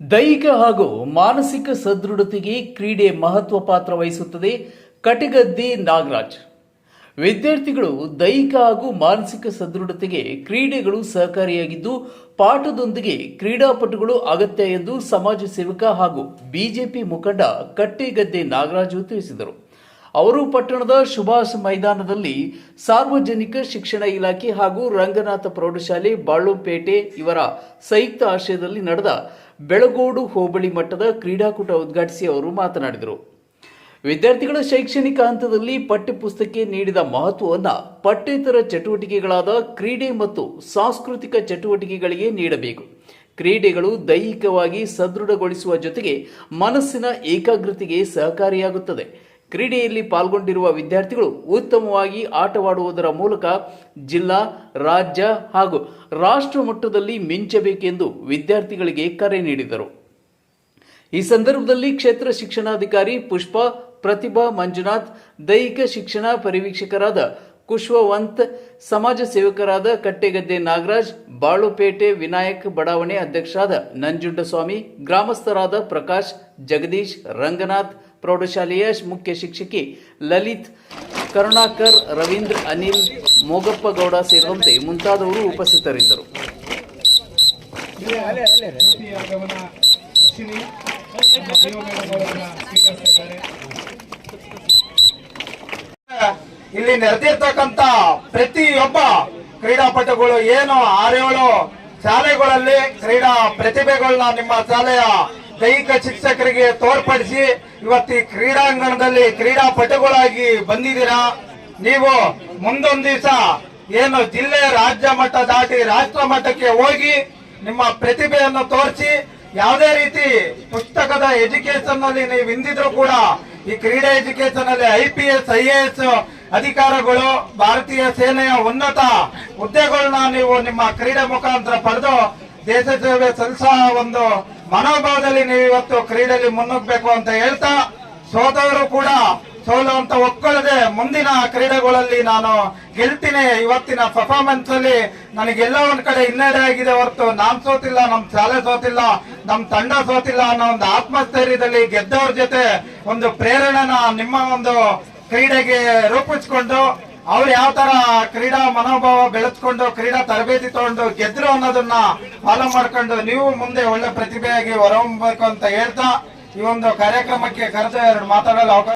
ದೈಹಿಕ ಹಾಗೂ ಮಾನಸಿಕ ಸದೃಢತೆಗೆ ಕ್ರೀಡೆ ಮಹತ್ವ ಪಾತ್ರ ವಹಿಸುತ್ತದೆ ಕಟಿಗದ್ದೆ ನಾಗರಾಜ್. ವಿದ್ಯಾರ್ಥಿಗಳು ದೈಹಿಕ ಹಾಗೂ ಮಾನಸಿಕ ಸದೃಢತೆಗೆ ಕ್ರೀಡೆಗಳು ಸಹಕಾರಿಯಾಗಿದ್ದು, ಪಾಠದೊಂದಿಗೆ ಕ್ರೀಡಾಪಟುಗಳು ಅಗತ್ಯ ಎಂದು ಸಮಾಜ ಸೇವಕ ಹಾಗೂ ಬಿಜೆಪಿ ಮುಖಂಡ ಕಟ್ಟೆಗದ್ದೆ ನಾಗರಾಜು ತಿಳಿಸಿದರು. ಅವರು ಪಟ್ಟಣದ ಸುಭಾಷ್ ಮೈದಾನದಲ್ಲಿ ಸಾರ್ವಜನಿಕ ಶಿಕ್ಷಣ ಇಲಾಖೆ ಹಾಗೂ ರಂಗನಾಥ ಪ್ರೌಢಶಾಲೆ ಬಾಳುಪೇಟೆ ಇವರ ಸಂಯುಕ್ತ ಆಶ್ರಯದಲ್ಲಿ ನಡೆದ ಬೆಳಗೋಡು ಹೋಬಳಿ ಮಟ್ಟದ ಕ್ರೀಡಾಕೂಟ ಉದ್ಘಾಟಿಸಿ ಅವರು ಮಾತನಾಡಿದರು. ವಿದ್ಯಾರ್ಥಿಗಳ ಶೈಕ್ಷಣಿಕ ಹಂತದಲ್ಲಿ ಪಠ್ಯಪುಸ್ತಕಕ್ಕೆ ನೀಡಿದ ಮಹತ್ವವನ್ನು ಪಠ್ಯೇತರ ಚಟುವಟಿಕೆಗಳಾದ ಕ್ರೀಡೆ ಮತ್ತು ಸಾಂಸ್ಕೃತಿಕ ಚಟುವಟಿಕೆಗಳಿಗೆ ನೀಡಬೇಕು. ಕ್ರೀಡೆಗಳು ದೈಹಿಕವಾಗಿ ಸದೃಢಗೊಳಿಸುವ ಜೊತೆಗೆ ಮನಸ್ಸಿನ ಏಕಾಗ್ರತೆಗೆ ಸಹಕಾರಿಯಾಗುತ್ತದೆ. ಕ್ರೀಡೆಯಲ್ಲಿ ಪಾಲ್ಗೊಂಡಿರುವ ವಿದ್ಯಾರ್ಥಿಗಳು ಉತ್ತಮವಾಗಿ ಆಟವಾಡುವುದರ ಮೂಲಕ ಜಿಲ್ಲಾ, ರಾಜ್ಯ ಹಾಗೂ ರಾಷ್ಟ್ರ ಮಟ್ಟದಲ್ಲಿ ಮಿಂಚಬೇಕೆಂದು ವಿದ್ಯಾರ್ಥಿಗಳಿಗೆ ಕರೆ ನೀಡಿದರು. ಈ ಸಂದರ್ಭದಲ್ಲಿ ಕ್ಷೇತ್ರ ಶಿಕ್ಷಣಾಧಿಕಾರಿ ಪುಷ್ಪ, ಪ್ರತಿಭಾ ಮಂಜುನಾಥ್, ದೈಹಿಕ ಶಿಕ್ಷಣ ಪರಿವೀಕ್ಷಕರಾದ ಕುಶ್ವವಂತ್, ಸಮಾಜ ಸೇವಕರಾದ ಕಟ್ಟೆಗದ್ದೆ ನಾಗರಾಜ್, ಬಾಳುಪೇಟೆ ವಿನಾಯಕ್ ಬಡಾವಣೆ ಅಧ್ಯಕ್ಷರಾದ ನಂಜುಂಡಸ್ವಾಮಿ, ಗ್ರಾಮಸ್ಥರಾದ ಪ್ರಕಾಶ್, ಜಗದೀಶ್, ರಂಗನಾಥ್ ಪ್ರೌಢಶಾಲೆಯ ಮುಖ್ಯ ಶಿಕ್ಷಕಿ ಲಲಿತ್, ಕರುಣಾಕರ್, ರವೀಂದ್ರ, ಅನಿಲ್, ಮೋಗಪ್ಪ ಗೌಡ ಸೇರಿದಂತೆ ಮುಂತಾದವರು ಉಪಸ್ಥಿತರಿದ್ದರು. ಇಲ್ಲಿ ನೆರೆದಿರ್ತಕ್ಕಂತ ಪ್ರತಿಯೊಬ್ಬ ಕ್ರೀಡಾಪಟುಗಳು ಏನು, ಆರೇಳು ಶಾಲೆಗಳಲ್ಲಿ ಕ್ರೀಡಾ ಪ್ರತಿಭೆಗಳನ್ನ ನಿಮ್ಮ ಶಾಲೆಯ ದೈಹಿಕ ಶಿಕ್ಷಕರಿಗೆ ತೋರ್ಪಡಿಸಿ ಇವತ್ತು ಈ ಕ್ರೀಡಾಂಗಣದಲ್ಲಿ ಕ್ರೀಡಾಪಟುಗಳಾಗಿ ಬಂದಿದ್ದೀರಾ? ನೀವು ಮುಂದೊಂದು ದಿವಸ ಏನು ಜಿಲ್ಲೆ, ರಾಜ್ಯ ಮಟ್ಟ ದಾಟಿ ರಾಷ್ಟ್ರ ಮಟ್ಟಕ್ಕೆ ಹೋಗಿ ನಿಮ್ಮ ಪ್ರತಿಭೆಯನ್ನು ತೋರಿಸಿ ಯಾವುದೇ ರೀತಿ ಪುಸ್ತಕದ ಎಜುಕೇಶನ್ನಲ್ಲಿ ನೀವು ಹಿಂದಿದ್ರು ಕೂಡ ಈ ಕ್ರೀಡೆ ಎಜುಕೇಶನ್ ಅಲ್ಲಿ I P S, I A S ಅಧಿಕಾರಗಳು, ಭಾರತೀಯ ಸೇನೆಯ ಉನ್ನತ ಹುದ್ದೆಗಳನ್ನ ನೀವು ನಿಮ್ಮ ಕ್ರೀಡೆ ಮುಖಾಂತರ ಪಡೆದು ದೇಶ ಸೇವೆ ಸಲ್ಲಿಸೋ ಒಂದು ಮನೋಭಾವದಲ್ಲಿ ನೀವು ಇವತ್ತು ಕ್ರೀಡೆಯಲ್ಲಿ ಮುನ್ನುಗ್ಬೇಕು ಅಂತ ಹೇಳ್ತಾ, ಸೋದವರು ಕೂಡ ಸೋಲು ಅಂತ ಮುಂದಿನ ಕ್ರೀಡೆಗಳಲ್ಲಿ ನಾನು ಗೆಲ್ತೀನಿ. ಇವತ್ತಿನ ಪರ್ಫಾರ್ಮೆನ್ಸ್ ಅಲ್ಲಿ ನನಗೆಲ್ಲ ಒಂದ್ ಕಡೆ ಹಿನ್ನಡೆ ಆಗಿದೆ ಹೊರತು ನಾನ್ ಸೋತಿಲ್ಲ, ನಮ್ ಶಾಲೆ ಸೋತಿಲ್ಲ, ನಮ್ ತಂಡ ಸೋತಿಲ್ಲ ಅನ್ನೋ ಒಂದು ಆತ್ಮಸ್ಥೈರ್ಯದಲ್ಲಿ ಗೆದ್ದವ್ರ ಜೊತೆ ಒಂದು ಪ್ರೇರಣೆನ ನಿಮ್ಮ ಒಂದು ಕ್ರೀಡೆಗೆ ರೂಪಿಸ್ಕೊಂಡು ಅವ್ರು ಯಾವ ತರ ಕ್ರೀಡಾ ಮನೋಭಾವ ಬೆಳೆಸ್ಕೊಂಡು ಕ್ರೀಡಾ ತರಬೇತಿ ತಗೊಂಡು ಗೆದ್ರು ಅನ್ನೋದನ್ನ ಫಾಲೋ ಮಾಡ್ಕೊಂಡು ನೀವು ಮುಂದೆ ಒಳ್ಳೆ ಪ್ರತಿಭೆಯಾಗಿ ಹೊರಹೊಮ್ಮಬೇಕು ಅಂತ ಹೇಳ್ತಾ ಈ ಒಂದು ಕಾರ್ಯಕ್ರಮಕ್ಕೆ ಕರೆದು ಎರಡು ಮಾತಾಡಲು ಅವಕಾಶ